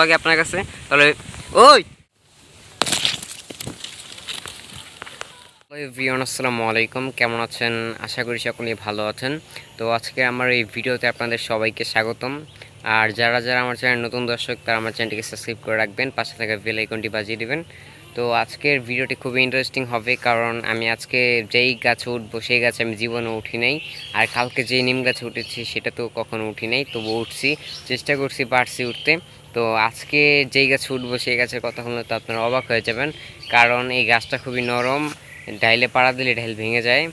লাগে আপনার কাছে, তাহলে ওই! ভিওন আসসালামু আলাইকুম। কেমন আছেন? আশা করি সকলেই ভালো আছেন। তো আজকে আমার এই ভিডিওতে আপনাদের সবাইকে স্বাগতম। আর যারা যারা আমার চ্যানেল নতুন দর্শক, তারা আমার চ্যানেলটিকে সাবস্ক্রাইব করে রাখবেন, পাশে থাকা বেল আইকনটি বাজিয়ে দিবেন। তো আজকের ভিডিওটি খুবই ইন্টারেস্টিং হবে, কারণ আমি আজকে যেই গাছে উঠবো সেই গাছে আমি জীবনে উঠি নাই। আর কালকে যেই নিম গাছে উঠেছি সেটা তো কখনো উঠি নাই তবু উঠছি, চেষ্টা করছি পারছি উঠতে। তো আজকে যেই গাছে উঠবো সেই গাছের কথা শুনলে তো আপনারা অবাক হয়ে যাবেন, কারণ এই গাছটা খুবই নরম, ডাইলে পাড়া দিলে ডাইল ভেঙে যায়,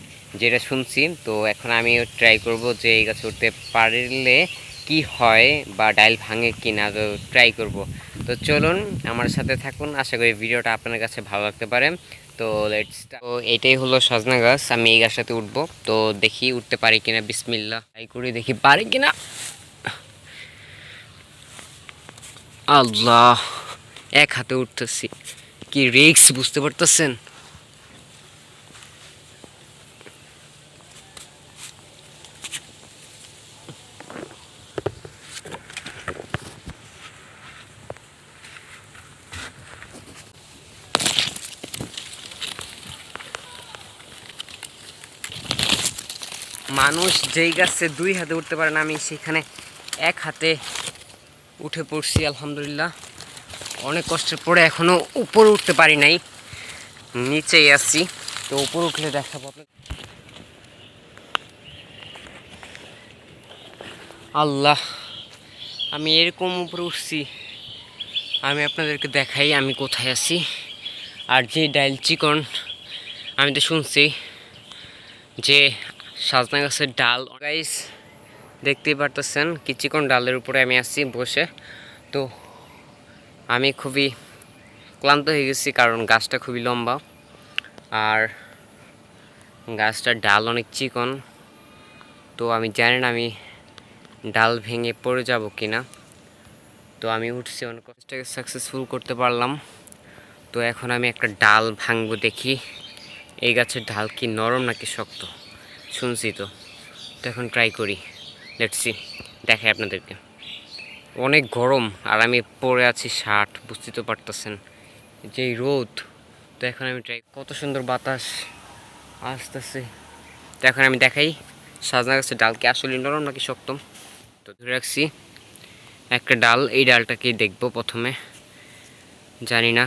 যেটা শুনছি। তো এখন আমি ট্রাই করব যে এই গাছে উঠতে পারলে কি হয় বা ডাইল ভাঙে কি না তো ট্রাই করব। তো চলুন আমার সাথে থাকুন। আশা করি ভিডিওটা আপনার কাছে ভালো লাগতে পারে। তো লেটস তো এটাই হলো সজনা গাছ। আমি এই গাছটাতে উঠবো। তো দেখি উঠতে পারি কিনা। বিসমিল্লা তাই করি দেখি পারি কিনা। আল্লাহ! এক হাতে উঠতেছি। কি রিক্স বুঝতে পারতেছেন? মানুষ যেই গাছে দুই হাতে উঠতে পারে না, আমি সেখানে এক হাতে উঠে পড়ছি, আলহামদুলিল্লাহ। অনেক কষ্টের পরে এখনও উপরে উঠতে পারি নাই, নিচেই আছি। তো উপরে উঠলে দেখাবো আপনাকে আল্লাহ, আমি এরকম উপরে উঠছি, আমি আপনাদেরকে দেখাই আমি কোথায় আছি। আর যে ডাইল চিকন, আমি তো শুনছি যে সাজনা গাছের ডাল। গাইস দেখতেই পারতেছেন কি চিকন ডালের উপরে আমি আসছি বসে। তো আমি খুবই ক্লান্ত হয়ে গেছি কারণ গাছটা খুবই লম্বা। আর গাছটার ডাল অনেক চিকন। তো আমি জানি না আমি ডাল ভেঙে পড়ে যাব কি না তো আমি উঠছি, অনেক কষ্টটাকে সাকসেসফুল করতে পারলাম। তো এখন আমি একটা ডাল ভাঙবো দেখি। এই গাছের ডাল কি নরম নাকি শক্ত? শুনছি তো। তো এখন ট্রাই করি। লেটসি দেখাই আপনাদেরকে। অনেক গরম আর আমি পরে আছি শার্ট বুঝতে তো পারতেছেন। যেই রোদ, তো এখন আমি ট্রাই কত সুন্দর বাতাস আসতেছে। তো এখন আমি দেখাই সাজনা গাছের ডাল কি আসলে নরম নাকি শক্ত? তো ধরে রাখছি, একটা ডাল, এই ডালটাকে দেখব প্রথমে। জানি না,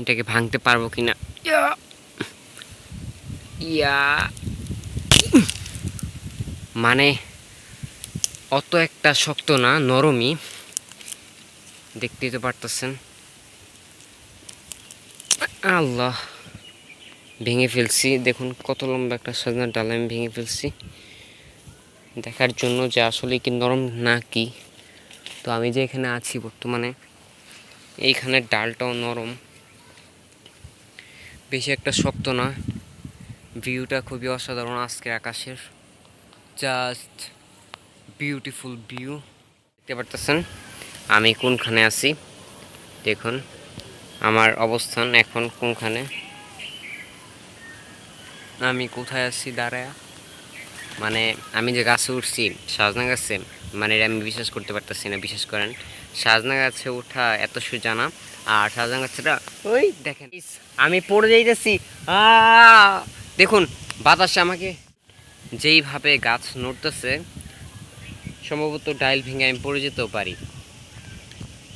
এটাকে ভাঙতে পারব কি না ইয়া। মানে অত একটা শক্ত না, নরমই। দেখতেই তো পারতেছেন। আল্লাহ, ভেঙে ফেলছি। দেখুন কত লম্বা একটা সাজনার ডাল আমি ভেঙে ফেলছি। দেখার জন্য যে আসলে কি নরম না কি। তো আমি যে এখানে আছি বর্তমানে এইখানের ডালটাও নরম। বেশি একটা শক্ত না। ভিউটা খুবই অসাধারণ আজকের আকাশের। Just beautiful view. দেখতে পারতেছেন? আমি কোনখানে আছি? দেখুন, আমার অবস্থান এখন কোনখানে? আমি কোথায় আছি, দাঁড়ায়? মানে আমি যে গাছে উঠছি, সাজনা গাছে মানে এটা আমি বিশ্বাস করতে পারতেছি না, বিশ্বাস করেন। সাজনা গাছে ওঠা এত সোজা না আর সাজনা গাছটা, ওই দেখেন আমি পড়ে যাইতেছি। দেখুন, বাতাসে আমাকে যেইভাবে গাছ নড়তেছে, সম্ভবত ডাইল ভেঙে আমি পড়ে যেতেও পারি।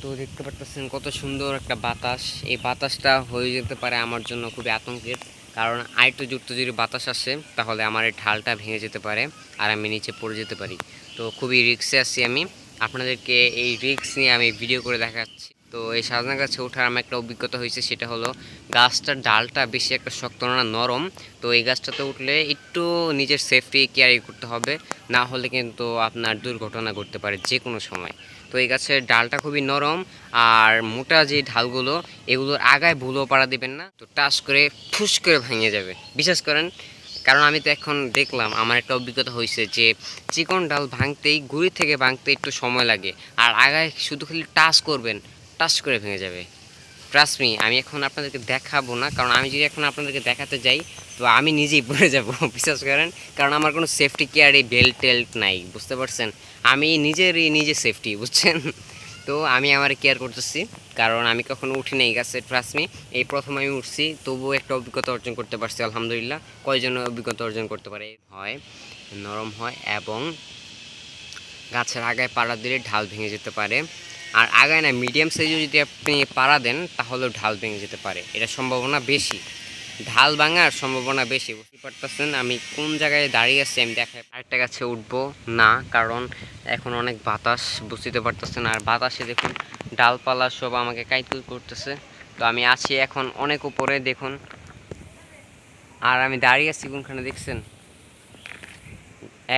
তো দেখতে পারতেছেন কত সুন্দর একটা বাতাস। এই বাতাসটা হয়ে যেতে পারে আমার জন্য খুবই আতঙ্কের। কারণ আরেকটু যুক্ত যদি বাতাস আসে, তাহলে আমার এই ঢালটা ভেঙে যেতে পারে আর আমি নিচে পড়ে যেতে পারি। তো খুবই রিক্সে আছি আমি। আপনাদেরকে এই রিক্স নিয়ে আমি ভিডিও করে দেখাচ্ছি। তো এই সাজনা গাছে ওঠার আমার একটা অভিজ্ঞতা হয়েছে, সেটা হলো গাছটার ডালটা বেশি একটা শক্ত না নরম। তো এই গাছটাতে উঠলে একটু নিজের সেফটি কেয়ার করতে হবে, না হলে কিন্তু আপনার দুর্ঘটনা ঘটতে পারে যে কোনো সময়। তো এই গাছের ডালটা খুবই নরম আর মোটা যে ঢালগুলো, এগুলোর আগায় ভুলও পাড়া দিবেন না। তো টাস করে, ফুস করে ভেঙে যাবে। বিশ্বাস করেন, কারণ আমি তো এখন দেখলাম, আমার একটা অভিজ্ঞতা হয়েছে যে চিকন ডাল ভাঙতেই, গুড়ি থেকে ভাঙতে একটু সময় লাগে। আর আগায় শুধু খালি টাচ করবেন টাচ করে ভেঙে যাবে। ট্রাস্ট মি আমি এখন আপনাদেরকে দেখাবো না, কারণ আমি যদি এখন আপনাদেরকে দেখাতে যাই, তো আমি নিজেই পড়ে যাব, বিশ্বাস করেন? কারণ আমার কোনো সেফটি কেয়ার এই বেল্ট টেল্ট নাই, বুঝতে পারছেন? আমি নিজেরই নিজে সেফটি বুঝছেন? তো আমি আমার কেয়ার করতেছি, কারণ আমি কখনো উঠি নাই গাছে ট্রাস্টমি এই প্রথম আমি উঠছি, তবুও একটা অভিজ্ঞতা অর্জন করতে পারছি, আলহামদুলিল্লাহ। কয়জন অভিজ্ঞতা অর্জন করতে পারে? হয়, নরম হয় এবং গাছের আগায় পাড়া দিলে ঢাল ভেঙে যেতে পারে। আর আগায় না মিডিয়াম সাইজে যদি আপনি পাড়া দেন, তাহলেও ঢাল ভেঙে যেতে পারে। এটা সম্ভাবনা বেশি। ঢাল ভাঙার সম্ভাবনা বেশি। বুঝতে পারতেছেন আমি কোন জায়গায় দাঁড়িয়ে আছি, আমি দেখাই আরেকটা গাছে উঠবো। না, কারণ এখন অনেক বাতাস বুঝতে পারতেছেন। আর বাতাসে দেখুন, ডালপালা সব আমাকে কাইতুল করতেছে। তো আমি আছি এখন অনেক উপরে, দেখুন। আর আমি দাঁড়িয়ে আছি কোনখানে দেখছেন?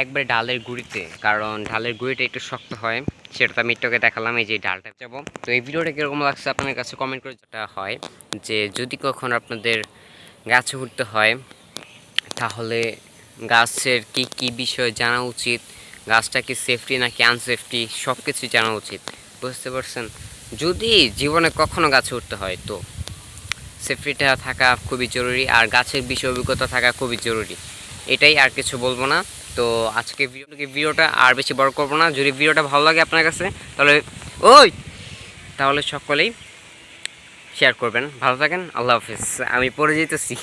একবারে ডালের গুঁড়িতে, কারণ ডালের গুঁড়িটা একটু শক্ত হয়। সেটা তো আমি একটুকে দেখালাম, এই যে ডালটা যাব তো এই ভিডিওটা কীরকম লাগছে আপনাদের কাছে কমেন্ট করে যেটা হয় যে, যদি কখনো আপনাদের গাছে উঠতে হয়, তাহলে গাছের কি কি বিষয় জানা উচিত? গাছটা কি সেফটি নাকি আনসেফটি সব কিছু জানা উচিত। বুঝতে পারছেন? যদি জীবনে কখনো গাছে উঠতে হয়, তো সেফটিটা থাকা খুবই জরুরি আর গাছের বিষয় অভিজ্ঞতা থাকা খুবই জরুরি। এটাই আর কিছু বলব না। তো আজকে ভিডিওটা আর বেশি বড় করব না। যদি ভিডিওটা ভালো লাগে আপনার কাছে, তাহলে ওই! তাহলে সকলেই শেয়ার করবেন। ভালো থাকেন, আল্লাহ হাফিজ। আমি পড়ে যেতেছি